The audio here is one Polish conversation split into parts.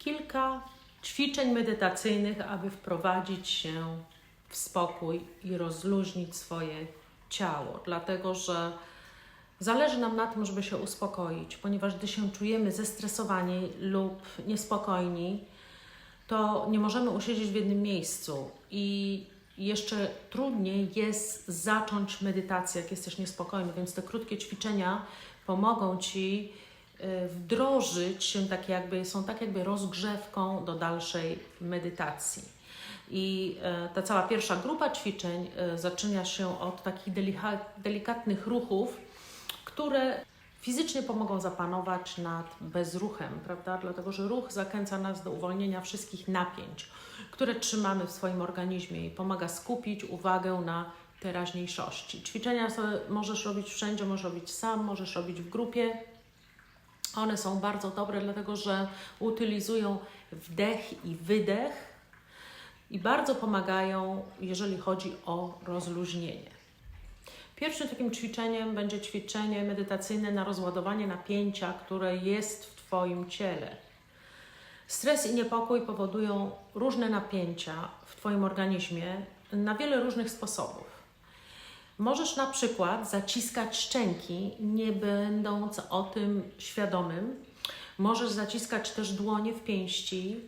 kilka ćwiczeń medytacyjnych, aby wprowadzić się w spokój i rozluźnić swoje ciało, dlatego że zależy nam na tym, żeby się uspokoić, ponieważ gdy się czujemy zestresowani lub niespokojni, to nie możemy usiedzieć w jednym miejscu. I jeszcze trudniej jest zacząć medytację, jak jesteś niespokojny, więc te krótkie ćwiczenia pomogą Ci wdrożyć się tak jakby, są tak jakby rozgrzewką do dalszej medytacji. I e, ta cała pierwsza grupa ćwiczeń e, zaczyna się od takich delika- delikatnych ruchów, które fizycznie pomogą zapanować nad bezruchem, prawda? Dlatego, że ruch zachęca nas do uwolnienia wszystkich napięć, które trzymamy w swoim organizmie i pomaga skupić uwagę na teraźniejszości. Ćwiczenia możesz robić wszędzie, możesz robić sam, możesz robić w grupie. One są bardzo dobre, dlatego że utylizują wdech i wydech i bardzo pomagają, jeżeli chodzi o rozluźnienie. Pierwszym takim ćwiczeniem będzie ćwiczenie medytacyjne na rozładowanie napięcia, które jest w Twoim ciele. Stres i niepokój powodują różne napięcia w Twoim organizmie na wiele różnych sposobów. Możesz na przykład zaciskać szczęki, nie będąc o tym świadomym. Możesz zaciskać też dłonie w pięści.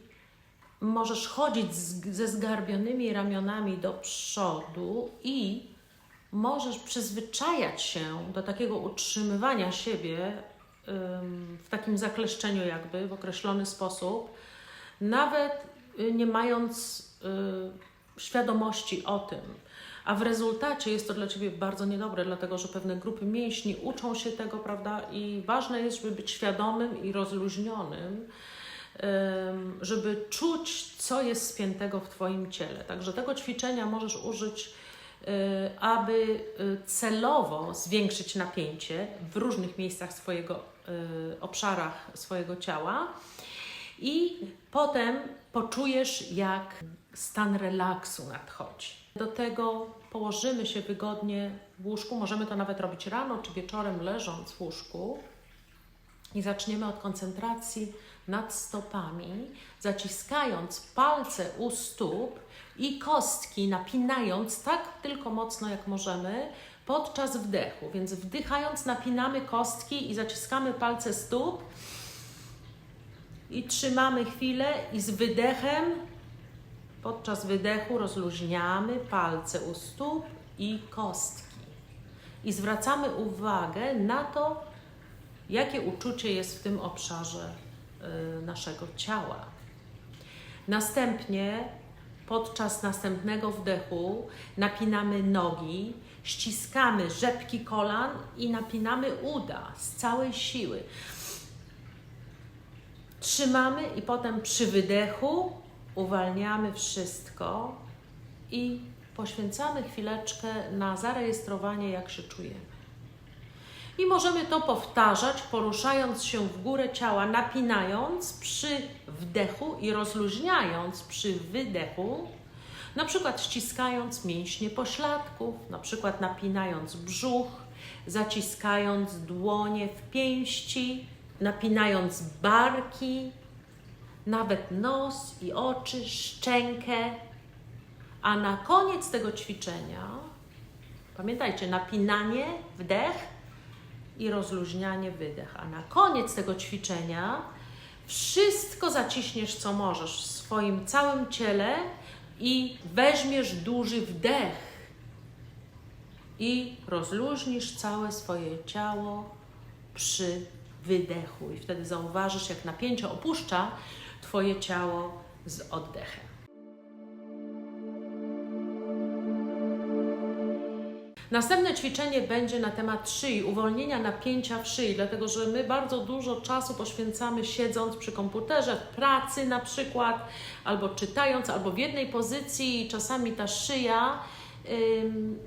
Możesz chodzić z, ze zgarbionymi ramionami do przodu i możesz przyzwyczajać się do takiego utrzymywania siebie ym, w takim zakleszczeniu, jakby w określony sposób, nawet y, nie mając y, świadomości o tym. A w rezultacie jest to dla Ciebie bardzo niedobre, dlatego że pewne grupy mięśni uczą się tego, prawda? I ważne jest, żeby być świadomym i rozluźnionym, ym, żeby czuć, co jest spiętego w Twoim ciele. Także tego ćwiczenia możesz użyć y, aby y, celowo zwiększyć napięcie w różnych miejscach swojego, y, obszarach swojego ciała i potem poczujesz, jak stan relaksu nadchodzi. Do tego położymy się wygodnie w łóżku, możemy to nawet robić rano czy wieczorem leżąc w łóżku. I zaczniemy od koncentracji nad stopami, zaciskając palce u stóp i kostki, napinając tak tylko mocno jak możemy podczas wdechu. Więc wdychając, napinamy kostki i zaciskamy palce stóp. I trzymamy chwilę i z wydechem, podczas wydechu rozluźniamy palce u stóp i kostki. I zwracamy uwagę na to, jakie uczucie jest w tym obszarze y, naszego ciała. Następnie podczas następnego wdechu napinamy nogi, ściskamy rzepki kolan i napinamy uda z całej siły. Trzymamy i potem przy wydechu uwalniamy wszystko i poświęcamy chwileczkę na zarejestrowanie, jak się czujemy. I możemy to powtarzać, poruszając się w górę ciała, napinając przy wdechu i rozluźniając przy wydechu, na przykład ściskając mięśnie pośladków, na przykład napinając brzuch, zaciskając dłonie w pięści, napinając barki, nawet nos i oczy, szczękę. A na koniec tego ćwiczenia, pamiętajcie, napinanie, wdech, i rozluźnianie, wydech. A na koniec tego ćwiczenia wszystko zaciśniesz, co możesz w swoim całym ciele i weźmiesz duży wdech i rozluźnisz całe swoje ciało przy wydechu. I wtedy zauważysz, jak napięcie opuszcza Twoje ciało z oddechem. Następne ćwiczenie będzie na temat szyi, uwolnienia napięcia w szyi, dlatego że my bardzo dużo czasu poświęcamy siedząc przy komputerze, w pracy na przykład, albo czytając, albo w jednej pozycji. Czasami ta szyja ym,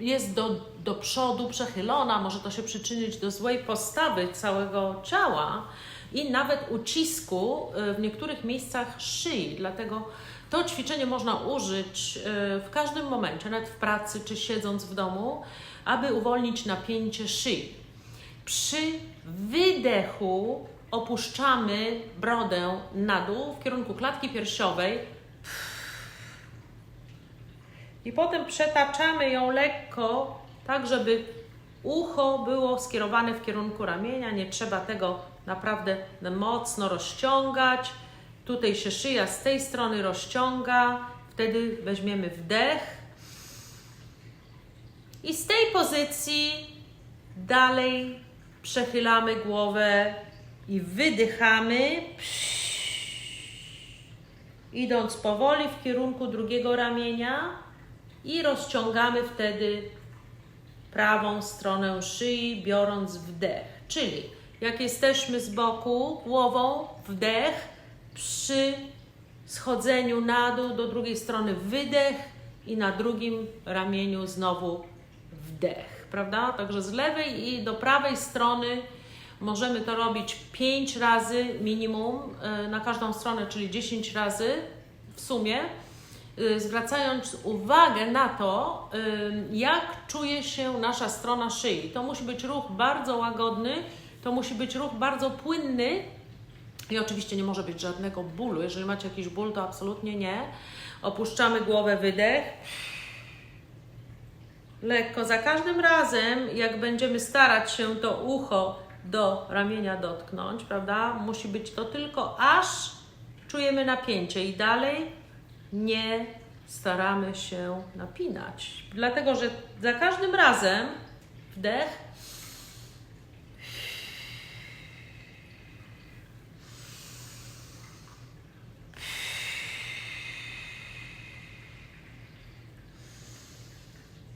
jest do, do przodu przechylona, może to się przyczynić do złej postawy całego ciała i nawet ucisku y, w niektórych miejscach szyi, dlatego to ćwiczenie można użyć y, w każdym momencie, nawet w pracy czy siedząc w domu, aby uwolnić napięcie szyi. Przy wydechu opuszczamy brodę na dół w kierunku klatki piersiowej i potem przetaczamy ją lekko, tak żeby ucho było skierowane w kierunku ramienia. Nie trzeba tego naprawdę mocno rozciągać. Tutaj się szyja z tej strony rozciąga. Wtedy weźmiemy wdech. I z tej pozycji dalej przechylamy głowę i wydychamy. Idąc powoli w kierunku drugiego ramienia i rozciągamy wtedy prawą stronę szyi, biorąc wdech. Czyli jak jesteśmy z boku głową, wdech, przy schodzeniu na dół do drugiej strony wydech i na drugim ramieniu znowu wdech, prawda? Także z lewej i do prawej strony możemy to robić 5 razy minimum y, na każdą stronę, czyli 10 razy w sumie y, zwracając uwagę na to, y, jak czuje się nasza strona szyi. To musi być ruch bardzo łagodny, to musi być ruch bardzo płynny i oczywiście nie może być żadnego bólu. Jeżeli macie jakiś ból, to absolutnie nie. Opuszczamy głowę, wydech. Lekko za każdym razem, jak będziemy starać się to ucho do ramienia dotknąć, prawda? Musi być to tylko aż czujemy napięcie i dalej nie staramy się napinać. Dlatego, że za każdym razem wdech,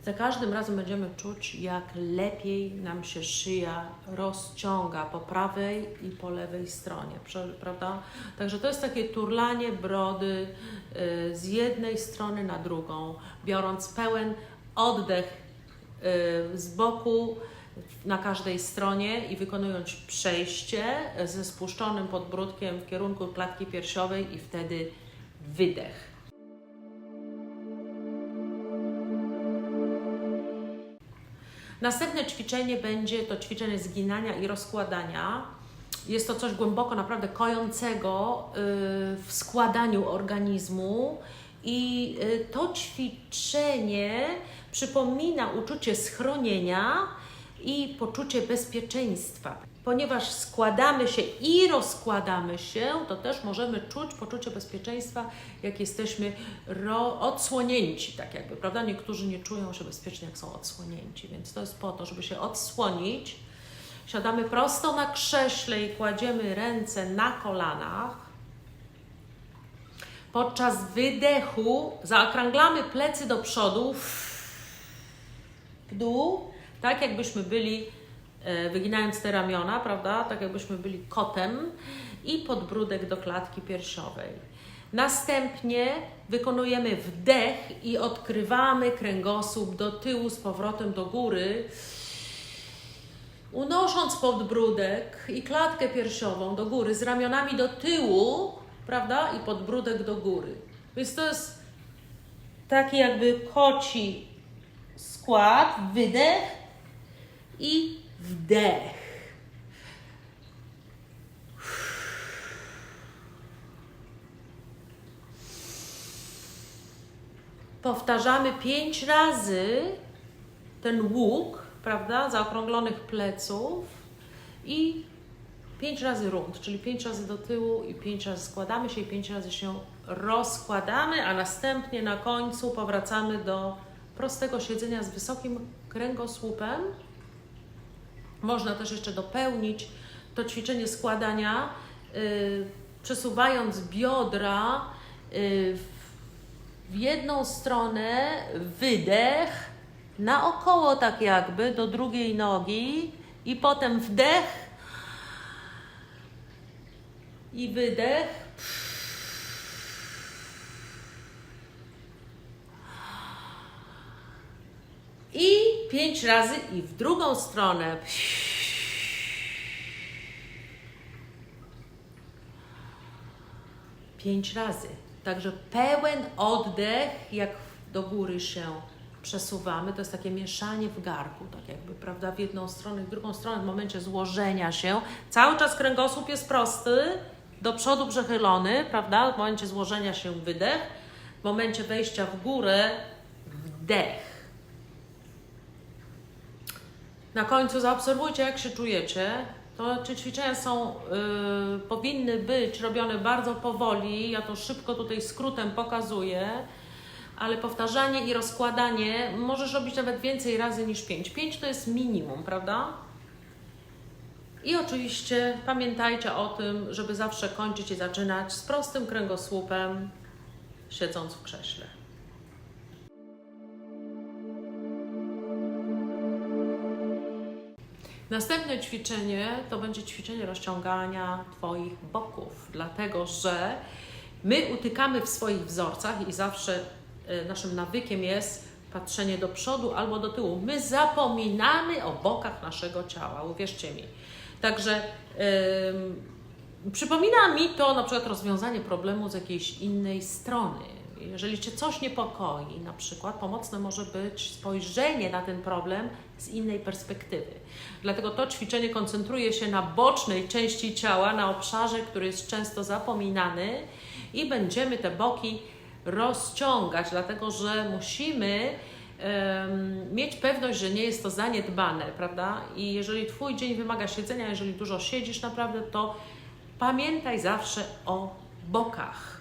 za każdym razem będziemy czuć, jak lepiej nam się szyja rozciąga po prawej i po lewej stronie, prawda? Także to jest takie turlanie brody y, z jednej strony na drugą, biorąc pełen oddech y, z boku na każdej stronie i wykonując przejście ze spuszczonym podbródkiem w kierunku klatki piersiowej i wtedy wydech. Następne ćwiczenie będzie to ćwiczenie zginania i rozkładania. Jest to coś głęboko naprawdę kojącego y, w składaniu organizmu i y, to ćwiczenie przypomina uczucie schronienia i poczucie bezpieczeństwa. Ponieważ składamy się i rozkładamy się, to też możemy czuć poczucie bezpieczeństwa, jak jesteśmy odsłonięci, tak jakby, prawda? Niektórzy nie czują się bezpiecznie, jak są odsłonięci, więc to jest po to, żeby się odsłonić. Siadamy prosto na krześle i kładziemy ręce na kolanach. Podczas wydechu zaokrąglamy plecy do przodu, w dół, tak jakbyśmy byli, wyginając te ramiona, prawda? Tak jakbyśmy byli kotem i podbródek do klatki piersiowej. Następnie wykonujemy wdech i odkrywamy kręgosłup do tyłu z powrotem do góry, unosząc podbródek i klatkę piersiową do góry, z ramionami do tyłu, prawda? I podbródek do góry. Więc to jest taki jakby koci skład, wydech i wdech. Powtarzamy pięć razy ten łuk, prawda, zaokrąglonych pleców i pięć razy rund, czyli pięć razy do tyłu i pięć razy składamy się i pięć razy się rozkładamy, a następnie na końcu powracamy do prostego siedzenia z wysokim kręgosłupem. Można też jeszcze dopełnić to ćwiczenie składania, yy, przesuwając biodra yy, w jedną stronę, wydech, naokoło tak jakby do drugiej nogi i potem wdech i wydech. I pięć razy i w drugą stronę. Pięć razy. Także pełen oddech, jak do góry się przesuwamy, to jest takie mieszanie w garku, tak jakby, prawda, w jedną stronę, w drugą stronę, w momencie złożenia się. Cały czas kręgosłup jest prosty, do przodu przechylony, prawda, w momencie złożenia się wydech, w momencie wejścia w górę wdech. Na końcu zaobserwujcie, jak się czujecie. To czy ćwiczenia są, y, powinny być robione bardzo powoli. Ja to szybko tutaj skrótem pokazuję, ale powtarzanie i rozkładanie możesz robić nawet więcej razy niż 5. 5 to jest minimum, prawda? I oczywiście pamiętajcie o tym, żeby zawsze kończyć i zaczynać z prostym kręgosłupem, siedząc w krześle. Następne ćwiczenie to będzie ćwiczenie rozciągania Twoich boków, dlatego że my utykamy w swoich wzorcach i zawsze e, naszym nawykiem jest patrzenie do przodu albo do tyłu. My zapominamy o bokach naszego ciała, uwierzcie mi. Także ym, przypomina mi to na przykład rozwiązanie problemu z jakiejś innej strony. Jeżeli Cię coś niepokoi, na przykład pomocne może być spojrzenie na ten problem z innej perspektywy. Dlatego to ćwiczenie koncentruje się na bocznej części ciała, na obszarze, który jest często zapominany i będziemy te boki rozciągać, dlatego że musimy mieć pewność, że nie jest to zaniedbane, prawda? I jeżeli Twój dzień wymaga siedzenia, jeżeli dużo siedzisz naprawdę, to pamiętaj zawsze o bokach.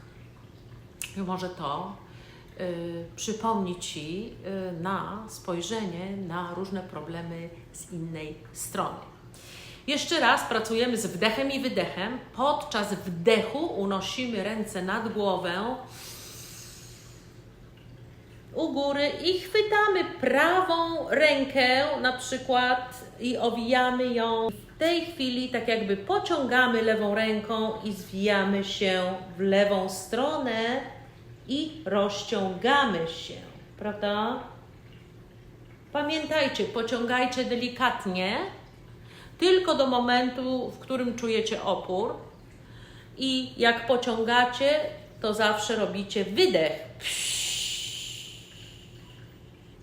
Może to y, Ci y, na spojrzenie na różne problemy z innej strony. Jeszcze raz pracujemy z wdechem i wydechem. Podczas wdechu unosimy ręce nad głowę u góry i chwytamy prawą rękę na przykład i owijamy ją. W tej chwili tak jakby pociągamy lewą ręką i zwijamy się w lewą stronę i rozciągamy się, prawda? Pamiętajcie, pociągajcie delikatnie, tylko do momentu, w którym czujecie opór. I jak pociągacie, to zawsze robicie wydech.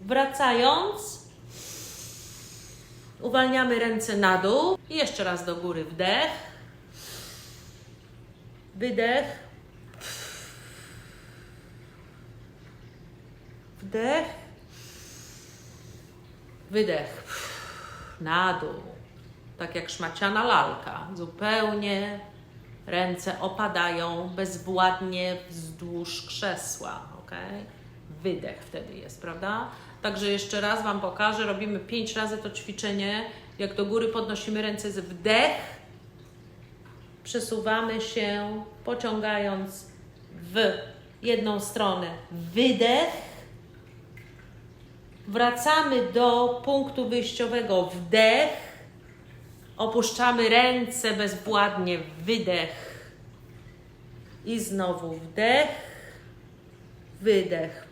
Wracając, uwalniamy ręce na dół i jeszcze raz do góry wdech, wydech, wdech, wydech, na dół, tak jak szmaciana lalka, zupełnie ręce opadają bezwładnie wzdłuż krzesła, ok? Wydech wtedy jest, prawda? Także jeszcze raz Wam pokażę, robimy pięć razy to ćwiczenie, jak do góry podnosimy ręce z wdech, przesuwamy się, pociągając w jedną stronę, wydech, wracamy do punktu wyjściowego, wdech, opuszczamy ręce bezwładnie, wydech. I znowu wdech, wydech.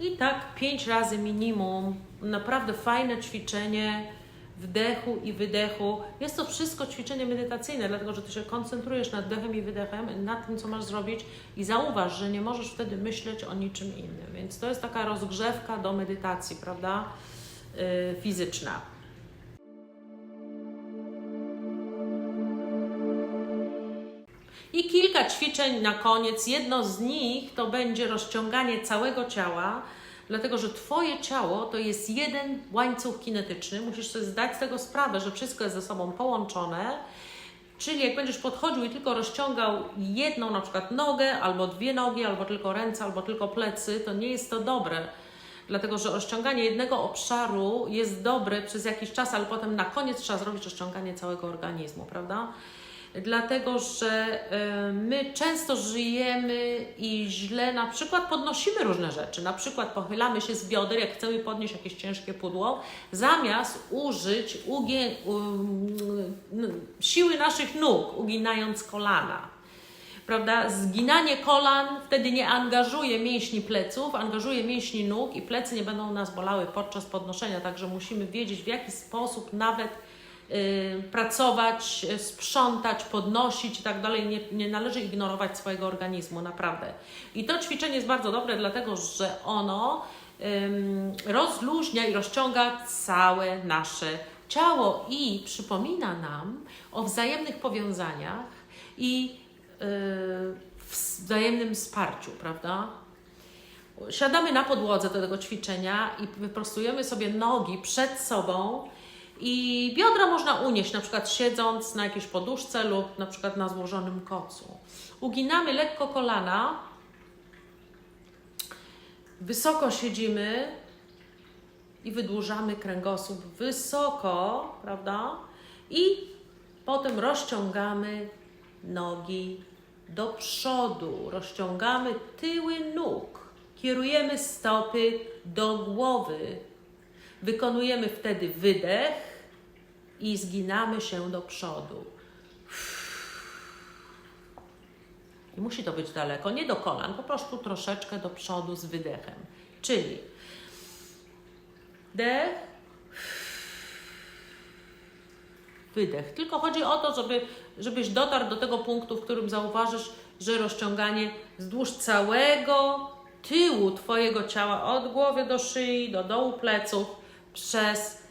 I tak pięć razy minimum. Naprawdę fajne ćwiczenie wdechu i wydechu. Jest to wszystko ćwiczenie medytacyjne, dlatego że ty się koncentrujesz nad wdechem i wydechem, nad tym, co masz zrobić i zauważ, że nie możesz wtedy myśleć o niczym innym. Więc to jest taka rozgrzewka do medytacji, prawda? Yy, fizyczna. I kilka ćwiczeń na koniec. Jedno z nich to będzie rozciąganie całego ciała, dlatego że Twoje ciało to jest jeden łańcuch kinetyczny. Musisz sobie zdać z tego sprawę, że wszystko jest ze sobą połączone. Czyli jak będziesz podchodził i tylko rozciągał jedną na przykład nogę, albo dwie nogi, albo tylko ręce, albo tylko plecy, to nie jest to dobre. Dlatego, że rozciąganie jednego obszaru jest dobre przez jakiś czas, ale potem na koniec trzeba zrobić rozciąganie całego organizmu, prawda? Dlatego że y, my często żyjemy i źle na przykład podnosimy różne rzeczy. Na przykład pochylamy się z bioder, jak chcemy podnieść jakieś ciężkie pudło, zamiast użyć ugie, siły naszych nóg, uginając kolana. Prawda? Zginanie kolan wtedy nie angażuje mięśni pleców, angażuje mięśni nóg i plecy nie będą nas bolały podczas podnoszenia, także musimy wiedzieć w jaki sposób nawet pracować, y, sprzątać, podnosić i tak dalej. Nie, należy ignorować swojego organizmu, naprawdę. I to ćwiczenie jest bardzo dobre, dlatego że ono rozluźnia i rozciąga całe nasze ciało i przypomina nam o wzajemnych powiązaniach i yy, wzajemnym wsparciu, prawda? Siadamy na podłodze do tego ćwiczenia i wyprostujemy sobie nogi przed sobą i biodra można unieść, na przykład siedząc na jakiejś poduszce lub na przykład na złożonym kocu. Uginamy lekko kolana, wysoko siedzimy i wydłużamy kręgosłup wysoko, prawda? I potem rozciągamy nogi do przodu, rozciągamy tyły nóg, kierujemy stopy do głowy. Wykonujemy wtedy wydech i zginamy się do przodu. I musi to być daleko, nie do kolan, po prostu troszeczkę do przodu z wydechem. Czyli Dech. Wydech. Tylko chodzi o to, żeby, żebyś dotarł do tego punktu, w którym zauważysz, że rozciąganie wzdłuż całego tyłu Twojego ciała, od głowy do szyi, do dołu pleców, przez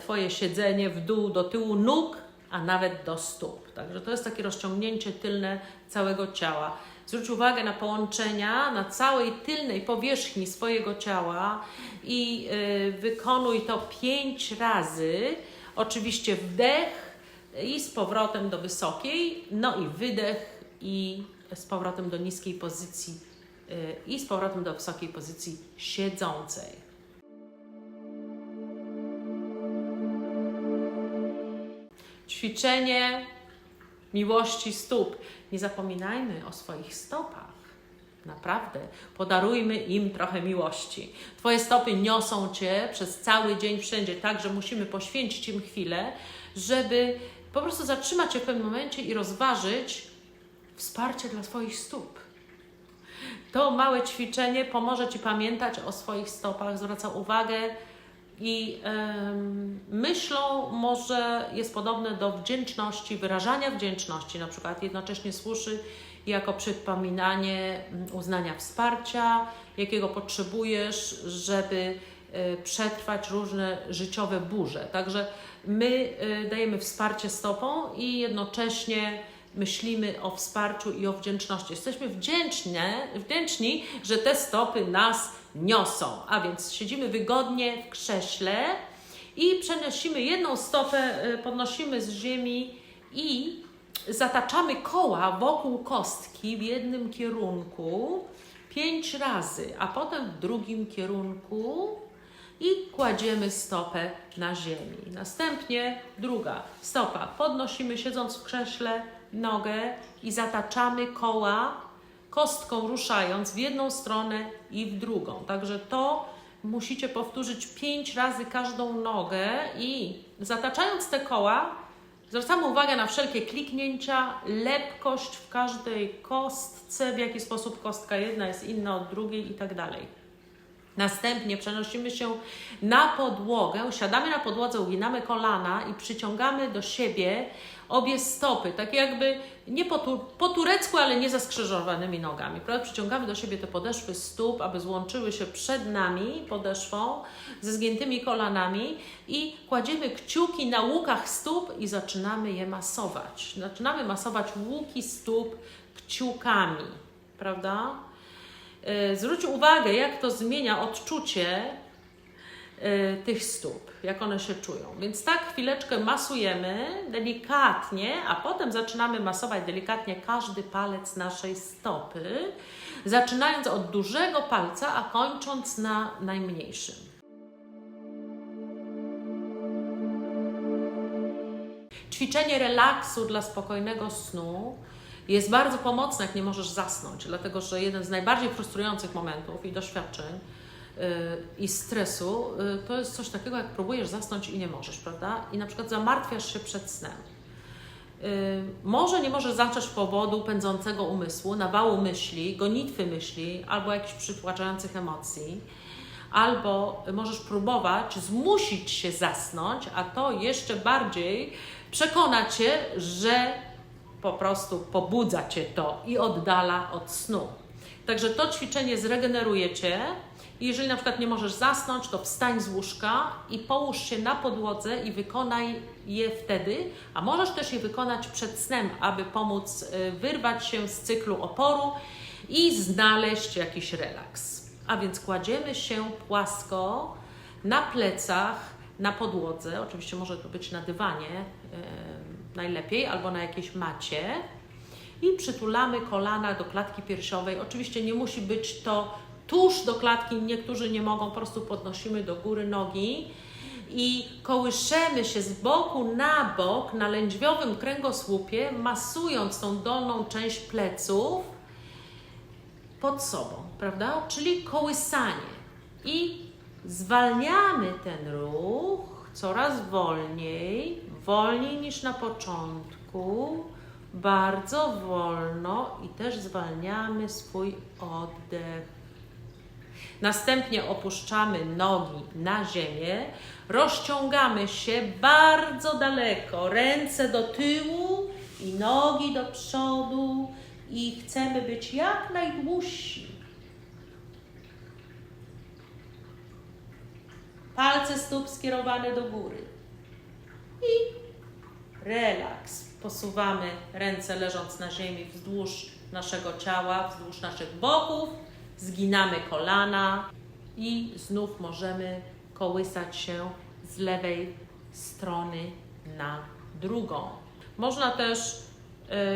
Twoje siedzenie w dół, do tyłu nóg, a nawet do stóp. Także to jest takie rozciągnięcie tylne całego ciała. Zwróć uwagę na połączenia na całej tylnej powierzchni swojego ciała i y, wykonuj to pięć razy. Oczywiście wdech i z powrotem do wysokiej, no i wydech i z powrotem do niskiej pozycji y, i z powrotem do wysokiej pozycji siedzącej. Ćwiczenie miłości stóp. Nie zapominajmy o swoich stopach. Naprawdę, podarujmy im trochę miłości. Twoje stopy niosą Cię przez cały dzień wszędzie, tak że musimy poświęcić im chwilę, żeby po prostu zatrzymać się w pewnym momencie i rozważyć wsparcie dla swoich stóp. To małe ćwiczenie pomoże Ci pamiętać o swoich stopach, zwraca uwagę i myślą może jest podobne do wdzięczności, wyrażania wdzięczności, na przykład jednocześnie służy jako przypominanie mm, uznania wsparcia, jakiego potrzebujesz, żeby y, przetrwać różne życiowe burze. Także my y, dajemy wsparcie stopą i jednocześnie myślimy o wsparciu i o wdzięczności. Jesteśmy wdzięczne, wdzięczni, że te stopy nas niosą. A więc siedzimy wygodnie w krześle i przenosimy jedną stopę, y, podnosimy z ziemi i zataczamy koła wokół kostki w jednym kierunku pięć razy, a potem w drugim kierunku i kładziemy stopę na ziemi. Następnie druga stopa. Podnosimy siedząc w krześle nogę i zataczamy koła kostką ruszając w jedną stronę i w drugą. Także to musicie powtórzyć pięć razy każdą nogę i zataczając te koła zwracamy uwagę na wszelkie kliknięcia, lepkość w każdej kostce, w jaki sposób kostka jedna jest inna od drugiej i tak dalej. Następnie przenosimy się na podłogę, siadamy na podłodze, uginamy kolana i przyciągamy do siebie obie stopy, tak jakby nie po, tu, po turecku, ale nie za skrzyżowanymi nogami. Prawda? Przyciągamy do siebie te podeszwy stóp, aby złączyły się przed nami podeszwą ze zgiętymi kolanami i kładziemy kciuki na łukach stóp i zaczynamy je masować. Zaczynamy masować łuki stóp kciukami, prawda? Yy, zwróć uwagę, jak to zmienia odczucie Y, tych stóp, jak one się czują. Więc tak chwileczkę masujemy delikatnie, a potem zaczynamy masować delikatnie każdy palec naszej stopy, zaczynając od dużego palca, a kończąc na najmniejszym. Ćwiczenie relaksu dla spokojnego snu jest bardzo pomocne, jak nie możesz zasnąć, dlatego że jeden z najbardziej frustrujących momentów i doświadczeń i stresu, y, to jest coś takiego, jak próbujesz zasnąć i nie możesz, prawda? I na przykład zamartwiasz się przed snem. Y, może nie możesz zacząć powodu pędzącego umysłu, nawału myśli, gonitwy myśli albo jakichś przytłaczających emocji, albo możesz próbować zmusić się zasnąć, a to jeszcze bardziej przekona cię, że po prostu pobudza cię to i oddala od snu. Także to ćwiczenie zregeneruje cię. Jeżeli na przykład nie możesz zasnąć, to wstań z łóżka i połóż się na podłodze i wykonaj je wtedy, a możesz też je wykonać przed snem, aby pomóc y, wyrwać się z cyklu oporu i znaleźć jakiś relaks. A więc kładziemy się płasko na plecach, na podłodze, oczywiście może to być na dywanie najlepiej, albo na jakiejś macie i przytulamy kolana do klatki piersiowej. Oczywiście nie musi być to tuż do klatki, niektórzy nie mogą, po prostu podnosimy do góry nogi i kołyszemy się z boku na bok na lędźwiowym kręgosłupie, masując tą dolną część pleców pod sobą, prawda? Czyli kołysanie. I zwalniamy ten ruch coraz wolniej, wolniej niż na początku, bardzo wolno i też zwalniamy swój oddech. Następnie opuszczamy nogi na ziemię, rozciągamy się bardzo daleko, ręce do tyłu i nogi do przodu i chcemy być jak najdłużsi. Palce stóp skierowane do góry. I relaks. Posuwamy ręce leżąc na ziemi wzdłuż naszego ciała, wzdłuż naszych boków, zginamy kolana i znów możemy kołysać się z lewej strony na drugą. Można też,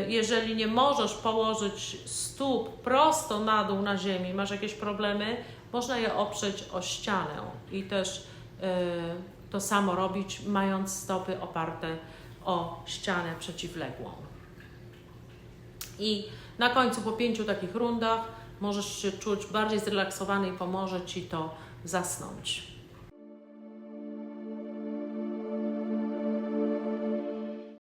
y, jeżeli nie możesz położyć stóp prosto na dół na ziemi, masz jakieś problemy, można je oprzeć o ścianę i też y, to samo robić, mając stopy oparte o ścianę przeciwległą. I na końcu, po pięciu takich rundach, możesz się czuć bardziej zrelaksowany i pomoże ci to zasnąć.